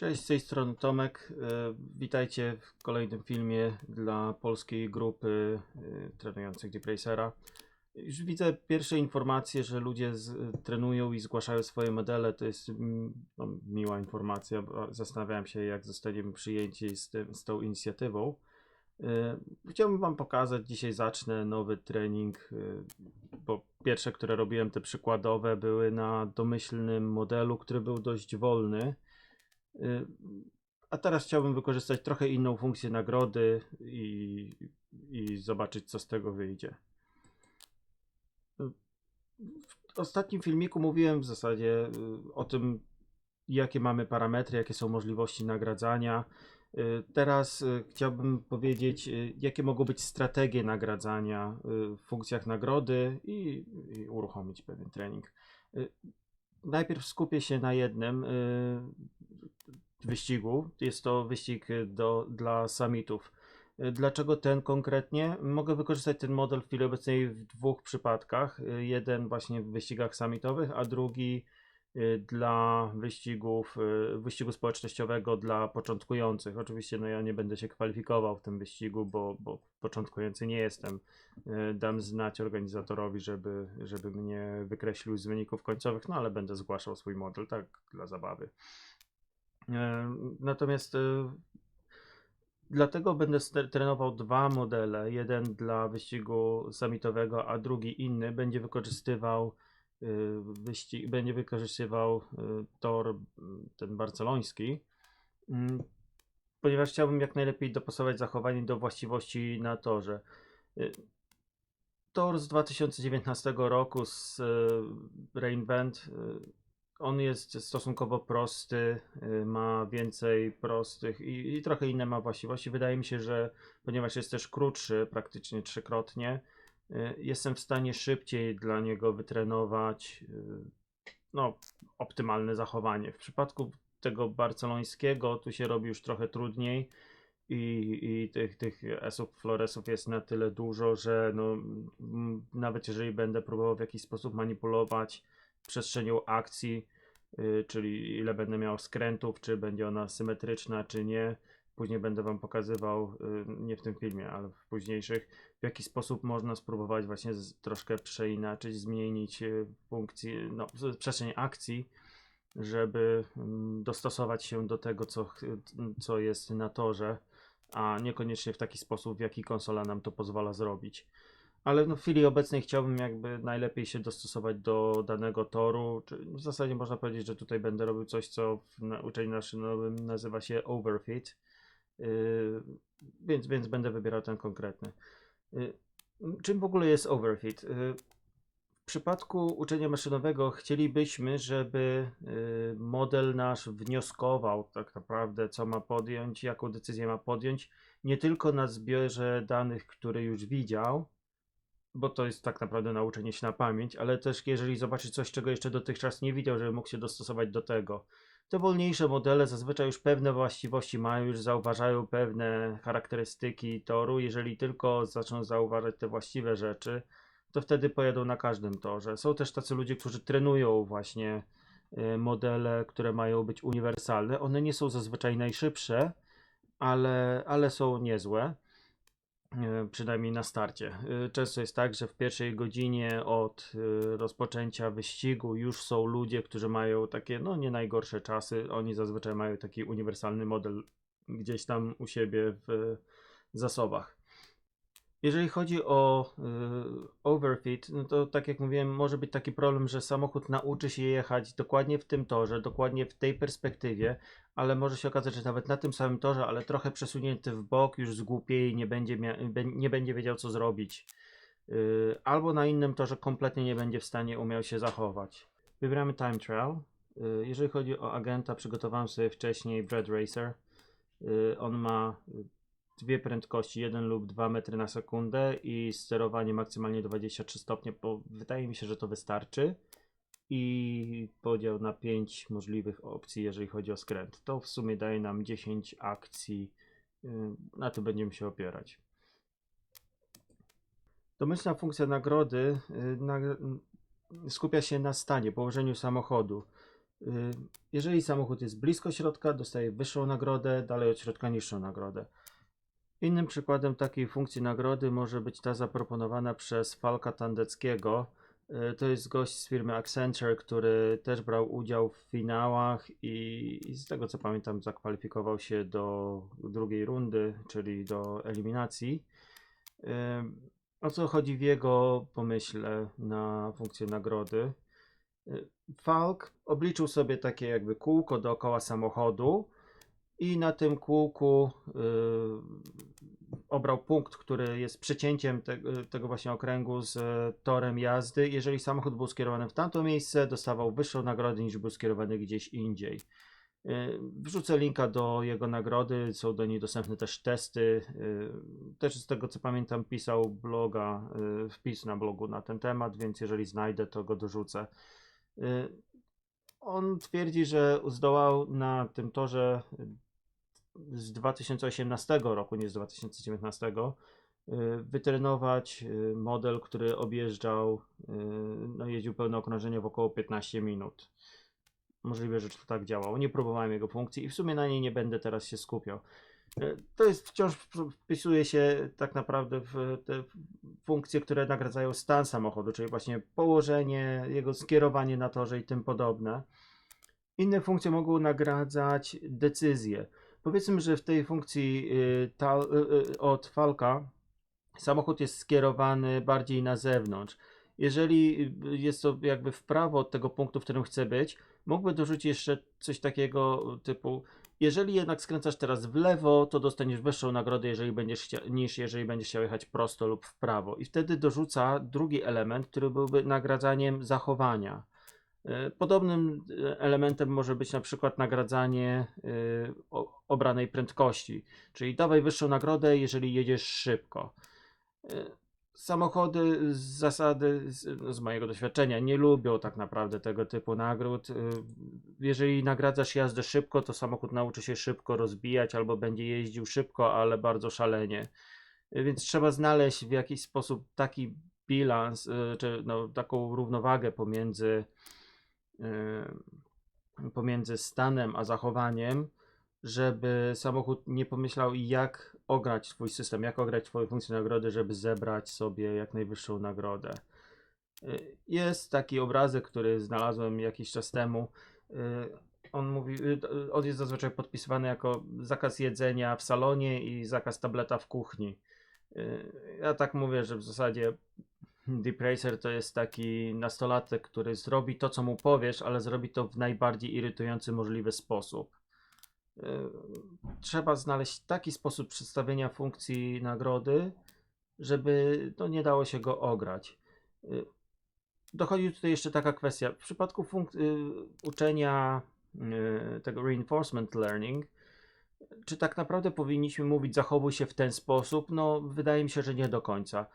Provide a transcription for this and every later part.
Cześć, z tej strony Tomek. E, Witajcie w kolejnym filmie dla polskiej grupy e, trenujących Deep Racera. Już widzę pierwsze informacje, że ludzie z, trenują i zgłaszają swoje modele. To jest mm, no, miła informacja. Zastanawiałem się, jak zostaniemy przyjęci z, tym, z tą inicjatywą. E, Chciałbym Wam pokazać, dzisiaj zacznę nowy trening, bo pierwsze, które robiłem, te przykładowe, były na domyślnym modelu, który był dość wolny. Y, A teraz chciałbym wykorzystać trochę inną funkcję nagrody i, i zobaczyć, co z tego wyjdzie. W ostatnim filmiku mówiłem w zasadzie y, o tym, jakie mamy parametry, jakie są możliwości nagradzania. Y, Teraz chciałbym powiedzieć, jakie mogą być strategie nagradzania w funkcjach nagrody i, i uruchomić pewien trening. Najpierw skupię się na jednym wyścigu. Jest to wyścig y, do, dla summitów. Y, Dlaczego ten konkretnie? Mogę wykorzystać ten model w chwili obecnej w dwóch przypadkach. Y, Jeden właśnie w wyścigach summitowych, a drugi dla wyścigów, wyścigu społecznościowego dla początkujących. Oczywiście no ja nie będę się kwalifikował w tym wyścigu, bo, bo początkujący nie jestem. Dam znać organizatorowi, żeby, żeby mnie wykreślił z wyników końcowych, no ale będę zgłaszał swój model, tak, dla zabawy. E, Natomiast e, dlatego będę trenował dwa modele. Jeden dla wyścigu summitowego, a drugi inny będzie wykorzystywał e, wyścig, będzie wykorzystywał tor ten barceloński. Mm, Ponieważ chciałbym jak najlepiej dopasować zachowanie do właściwości na torze. Tor z 2019 roku z Reinvent on jest stosunkowo prosty, y, ma więcej prostych i, i trochę inne ma właściwości. Wydaje mi się, że ponieważ jest też krótszy, praktycznie trzykrotnie, y, jestem w stanie szybciej dla niego wytrenować y, no, optymalne zachowanie. W przypadku tego barcelońskiego tu się robi już trochę trudniej i, i tych, tych esów, floresów jest na tyle dużo, że no, nawet jeżeli będę próbował w jakiś sposób manipulować przestrzenią akcji, czyli ile będę miał skrętów, czy będzie ona symetryczna, czy nie. Później będę Wam pokazywał, y, nie w tym filmie, ale w późniejszych, w jaki sposób można spróbować właśnie troszkę przeinaczyć, zmienić y, funkcję, no, przestrzeń akcji, żeby mm, dostosować się do tego, co, co jest na torze, a niekoniecznie w taki sposób, w jaki konsola nam to pozwala zrobić. Ale no w chwili obecnej chciałbym jakby najlepiej się dostosować do danego toru. Czy w zasadzie można powiedzieć, że tutaj będę robił coś, co w uczeniu naszym nazywa się overfit. Yy, więc, więc będę wybierał ten konkretny. Yy, czym w ogóle jest overfit? Yy, w przypadku uczenia maszynowego chcielibyśmy, żeby yy, model nasz wnioskował tak naprawdę, co ma podjąć, jaką decyzję ma podjąć, nie tylko na zbiorze danych, które już widział, bo to jest tak naprawdę nauczenie się na pamięć, ale też jeżeli zobaczy coś, czego jeszcze dotychczas nie widział, żeby mógł się dostosować do tego. Te wolniejsze modele zazwyczaj już pewne właściwości mają, już zauważają pewne charakterystyki toru. Jeżeli tylko zaczną zauważać te właściwe rzeczy, to wtedy pojadą na każdym torze. Są też tacy ludzie, którzy trenują właśnie y, modele, które mają być uniwersalne. One nie są zazwyczaj najszybsze, ale, ale są niezłe. E, przynajmniej na starcie. E, Często jest tak, że w pierwszej godzinie od e, rozpoczęcia wyścigu już są ludzie, którzy mają takie no nie najgorsze czasy. Oni zazwyczaj mają taki uniwersalny model gdzieś tam u siebie w zasobach. Jeżeli chodzi o y, overfit, no to tak jak mówiłem, może być taki problem, że samochód nauczy się jechać dokładnie w tym torze, dokładnie w tej perspektywie, ale może się okazać, że nawet na tym samym torze, ale trochę przesunięty w bok, już zgłupieje i nie będzie, nie będzie wiedział, co zrobić. Yy, albo na innym torze kompletnie nie będzie w stanie umiał się zachować. Wybieramy Time Trial. Yy, jeżeli chodzi o agenta, przygotowałem sobie wcześniej Bread Racer. Yy, on ma dwie prędkości, 1 lub 2 metry na sekundę i sterowanie maksymalnie 23 stopnie, bo wydaje mi się, że to wystarczy i podział na 5 możliwych opcji, jeżeli chodzi o skręt. To w sumie daje nam 10 akcji. Yy, Na to będziemy się opierać. Domyślna funkcja nagrody yy, na, skupia się na stanie, położeniu samochodu. Y, Jeżeli samochód jest blisko środka, dostaje wyższą nagrodę, dalej od środka niższą nagrodę. Innym przykładem takiej funkcji nagrody może być ta zaproponowana przez Falka Tandeckiego. Y, To jest gość z firmy Accenture, który też brał udział w finałach i, i z tego co pamiętam zakwalifikował się do drugiej rundy, czyli do eliminacji. O co chodzi w jego pomyśle na funkcję nagrody? Y, Falk obliczył sobie takie jakby kółko dookoła samochodu i na tym kółku y, obrał punkt, który jest przecięciem te, tego właśnie okręgu z e, torem jazdy. Jeżeli samochód był skierowany w tamto miejsce, dostawał wyższą nagrodę niż był skierowany gdzieś indziej. Y, Wrzucę linka do jego nagrody, są do niej dostępne też testy. Y, Też z tego co pamiętam pisał bloga, wpis na blogu na ten temat, więc jeżeli znajdę to go dorzucę. On twierdzi, że zdołał na tym torze z 2018 roku, nie z 2019, y, wytrenować y, model, który objeżdżał, y, no jeździł pełne okrążenie w około 15 minut. Możliwe, że to tak działało. Nie próbowałem jego funkcji i w sumie na niej nie będę teraz się skupiał. To jest wciąż wpisuje się tak naprawdę w te funkcje, które nagradzają stan samochodu, czyli właśnie położenie, jego skierowanie na torze i tym podobne. Inne funkcje mogą nagradzać decyzje. Powiedzmy, że w tej funkcji y, ta, y, y, od Falka samochód jest skierowany bardziej na zewnątrz. Jeżeli jest to jakby w prawo od tego punktu, w którym chce być, mógłby dorzucić jeszcze coś takiego typu jeżeli jednak skręcasz teraz w lewo, to dostaniesz wyższą nagrodę, jeżeli będziesz chcia- niż jeżeli będziesz chciał jechać prosto lub w prawo. I wtedy dorzuca drugi element, który byłby nagradzaniem zachowania. E, Podobnym e, elementem może być na przykład nagradzanie e, obranej prędkości, czyli dawaj wyższą nagrodę, jeżeli jedziesz szybko. Samochody z zasady, z, z mojego doświadczenia, nie lubią tak naprawdę tego typu nagród. Jeżeli nagradzasz jazdę szybko, to samochód nauczy się szybko rozbijać albo będzie jeździł szybko, ale bardzo szalenie. Więc trzeba znaleźć w jakiś sposób taki bilans, czy no, taką równowagę pomiędzy pomiędzy stanem a zachowaniem, żeby samochód nie pomyślał, jak ograć swój system, jak ograć Twoją funkcję nagrody, żeby zebrać sobie jak najwyższą nagrodę. Y, Jest taki obrazek, który znalazłem jakiś czas temu. Y, On mówi, y, on jest zazwyczaj podpisywany jako zakaz jedzenia w salonie i zakaz tableta w kuchni. Y, Ja tak mówię, że w zasadzie Deep Racer to jest taki nastolatek, który zrobi to, co mu powiesz, ale zrobi to w najbardziej irytujący możliwy sposób. Yy, Trzeba znaleźć taki sposób przedstawienia funkcji nagrody, żeby no, nie dało się go ograć. Yy, Dochodzi tutaj jeszcze taka kwestia. W przypadku yy, uczenia tego reinforcement learning, czy tak naprawdę powinniśmy mówić zachowuj się w ten sposób? No, wydaje mi się, że nie do końca.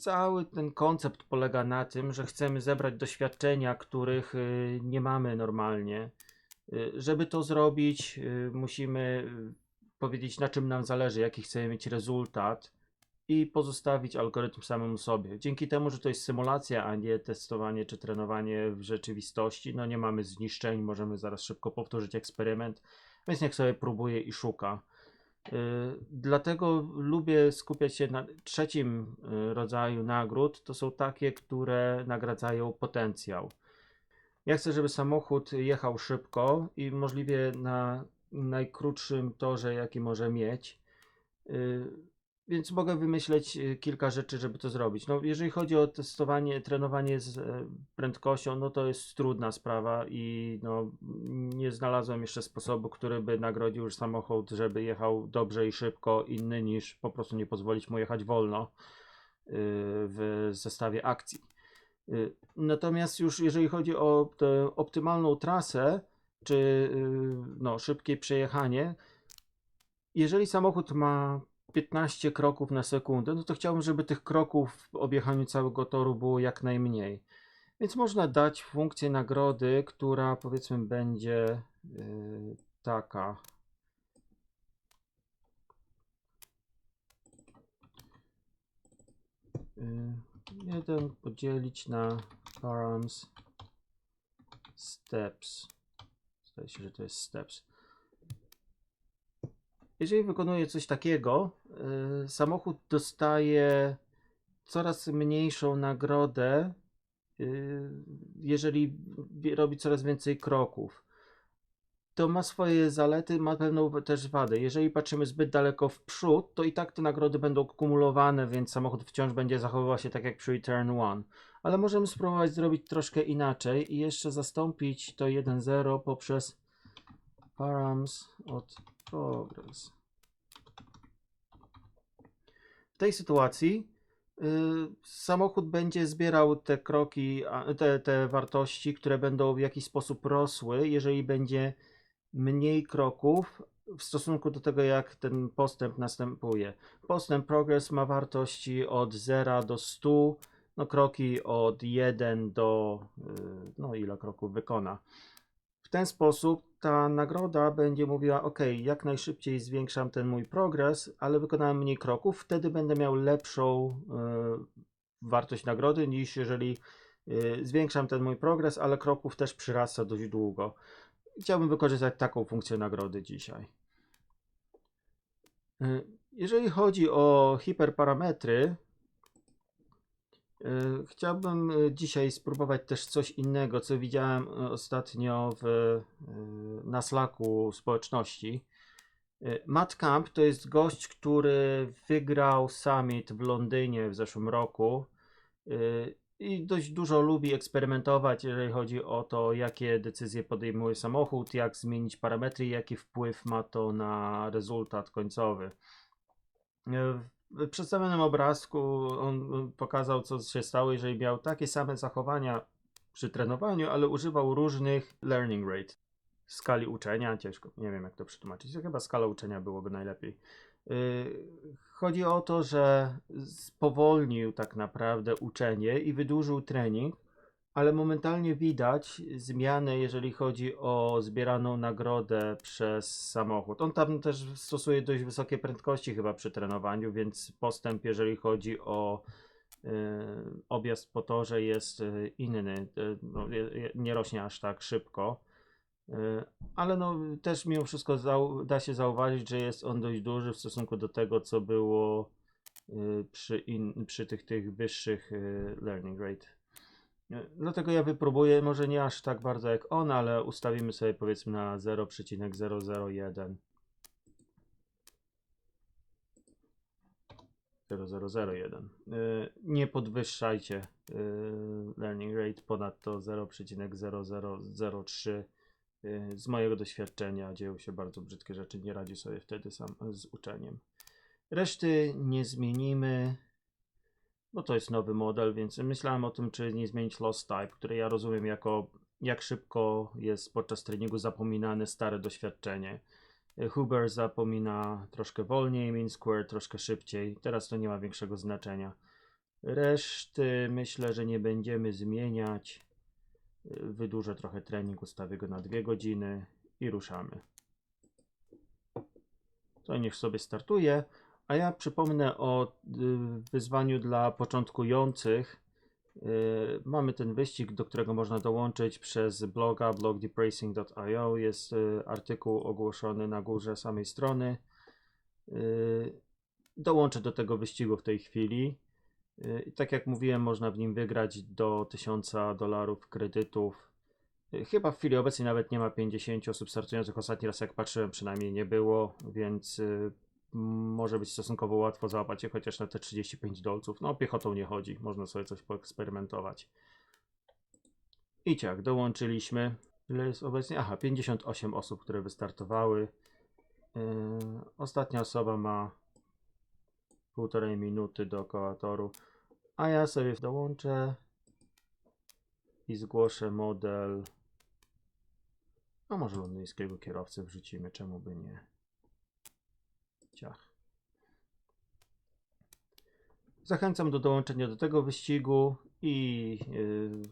Cały ten koncept polega na tym, że chcemy zebrać doświadczenia, których y, nie mamy normalnie. Y, Żeby to zrobić, y, musimy powiedzieć, na czym nam zależy, jaki chcemy mieć rezultat i pozostawić algorytm samemu sobie. Dzięki temu, że to jest symulacja, a nie testowanie czy trenowanie w rzeczywistości, no nie mamy zniszczeń, możemy zaraz szybko powtórzyć eksperyment, więc niech sobie próbuje i szuka. Y, Dlatego lubię skupiać się na trzecim y, rodzaju nagród. To są takie, które nagradzają potencjał. Ja chcę, żeby samochód jechał szybko i możliwie na najkrótszym torze, jaki może mieć. Więc mogę wymyśleć y, kilka rzeczy, żeby to zrobić. No, jeżeli chodzi o testowanie, trenowanie z e, prędkością, no to jest trudna sprawa i no, nie znalazłem jeszcze sposobu, który by nagrodził już samochód, żeby jechał dobrze i szybko, inny niż po prostu nie pozwolić mu jechać wolno y, w zestawie akcji. Natomiast już jeżeli chodzi o tę optymalną trasę, czy no, szybkie przejechanie, jeżeli samochód ma 15 kroków na sekundę, no to chciałbym, żeby tych kroków w objechaniu całego toru było jak najmniej. Więc można dać funkcję nagrody, która powiedzmy będzie yy, taka. Yy, jeden podzielić na params steps. Zdaje się, że to jest steps. Jeżeli wykonuje coś takiego, y, samochód dostaje coraz mniejszą nagrodę, y, jeżeli robi coraz więcej kroków. To ma swoje zalety, ma pewną też wadę. Jeżeli patrzymy zbyt daleko w przód, to i tak te nagrody będą kumulowane, więc samochód wciąż będzie zachowywał się tak jak przy Return One. Ale możemy spróbować zrobić troszkę inaczej i jeszcze zastąpić to 1.0 poprzez params od progress. W tej sytuacji y, samochód będzie zbierał te kroki, te, te wartości, które będą w jakiś sposób rosły, jeżeli będzie mniej kroków w stosunku do tego, jak ten postęp następuje. Postęp progress ma wartości od 0 do 100, no kroki od 1 do y, no ile kroków wykona. W ten sposób ta nagroda będzie mówiła: OK, jak najszybciej zwiększam ten mój progres, ale wykonałem mniej kroków, wtedy będę miał lepszą y, wartość nagrody niż jeżeli y, zwiększam ten mój progres, ale kroków też przyrasta dość długo. Chciałbym wykorzystać taką funkcję nagrody dzisiaj. Y, Jeżeli chodzi o hiperparametry, chciałbym y, dzisiaj spróbować też coś innego, co widziałem y, ostatnio w, na Slacku społeczności. Matt Camp to jest gość, który wygrał summit w Londynie w zeszłym roku i dość dużo lubi eksperymentować, jeżeli chodzi o to, jakie decyzje podejmuje samochód, jak zmienić parametry i jaki wpływ ma to na rezultat końcowy. E, przedstawionym obrazku on on pokazał, co się stało, jeżeli miał takie same zachowania przy trenowaniu, ale używał różnych learning rate, skali uczenia, ciężko, nie wiem jak to przetłumaczyć, chyba skala uczenia byłoby najlepiej. Yy, Chodzi o to, że spowolnił tak naprawdę uczenie i wydłużył trening, ale momentalnie widać zmiany, jeżeli chodzi o zbieraną nagrodę przez samochód. On tam też stosuje dość wysokie prędkości chyba przy trenowaniu, więc postęp, jeżeli chodzi o yy, objazd po torze jest yy, inny. Yy, no, nie rośnie aż tak szybko. Ale no, też mimo wszystko da się zauważyć, że jest on dość duży w stosunku do tego, co było przy, in, przy tych, tych wyższych learning rate. Yy, Dlatego ja wypróbuję, może nie aż tak bardzo jak on, ale ustawimy sobie powiedzmy na 0,001. 0001. Yy, Nie podwyższajcie yy, learning rate ponad to 0,0003. Yy, Z mojego doświadczenia dzieją się bardzo brzydkie rzeczy, nie radzi sobie wtedy sam z uczeniem. Reszty nie zmienimy, bo to jest nowy model, więc myślałem o tym, czy nie zmienić loss type, które ja rozumiem jako jak szybko jest podczas treningu zapominane stare doświadczenie. Y, Huber zapomina troszkę wolniej, Mean Square troszkę szybciej. Teraz to nie ma większego znaczenia. Reszty myślę, że nie będziemy zmieniać. Y, Wydłużę trochę trening, ustawię go na 2 godziny i ruszamy. To niech sobie startuje. A ja przypomnę o y, wyzwaniu dla początkujących. Y, Mamy ten wyścig, do którego można dołączyć przez bloga blogdepressing.io. Jest y, artykuł ogłoszony na górze samej strony. Dołączę do tego wyścigu w tej chwili. I tak jak mówiłem, można w nim wygrać do 1000 dolarów kredytów. Chyba w chwili obecnej nawet nie ma 50 osób startujących. Ostatni raz jak patrzyłem przynajmniej nie było, więc może być stosunkowo łatwo załapać chociaż na te 35 dolców. No piechotą nie chodzi, można sobie coś poeksperymentować. I tak, dołączyliśmy. Ile jest obecnie? Aha, 58 osób, które wystartowały. Yy, ostatnia osoba ma półtorej minuty dookoła toru. A ja sobie dołączę i zgłoszę model. A może londyńskiego kierowcę wrzucimy, czemu by nie? Ciach. Zachęcam do dołączenia do tego wyścigu i yy,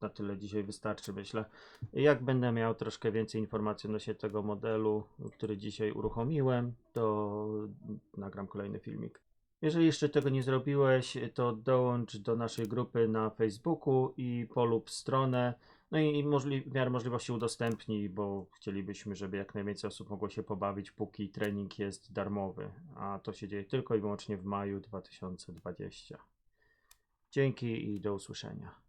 na tyle dzisiaj wystarczy, myślę. Jak będę miał troszkę więcej informacji odnośnie tego modelu, który dzisiaj uruchomiłem, to nagram kolejny filmik. Jeżeli jeszcze tego nie zrobiłeś, to dołącz do naszej grupy na Facebooku i polub stronę. No i możli- w miarę możliwości udostępnij, bo chcielibyśmy, żeby jak najwięcej osób mogło się pobawić, póki trening jest darmowy, a to się dzieje tylko i wyłącznie w maju 2020. Dzięki i do usłyszenia.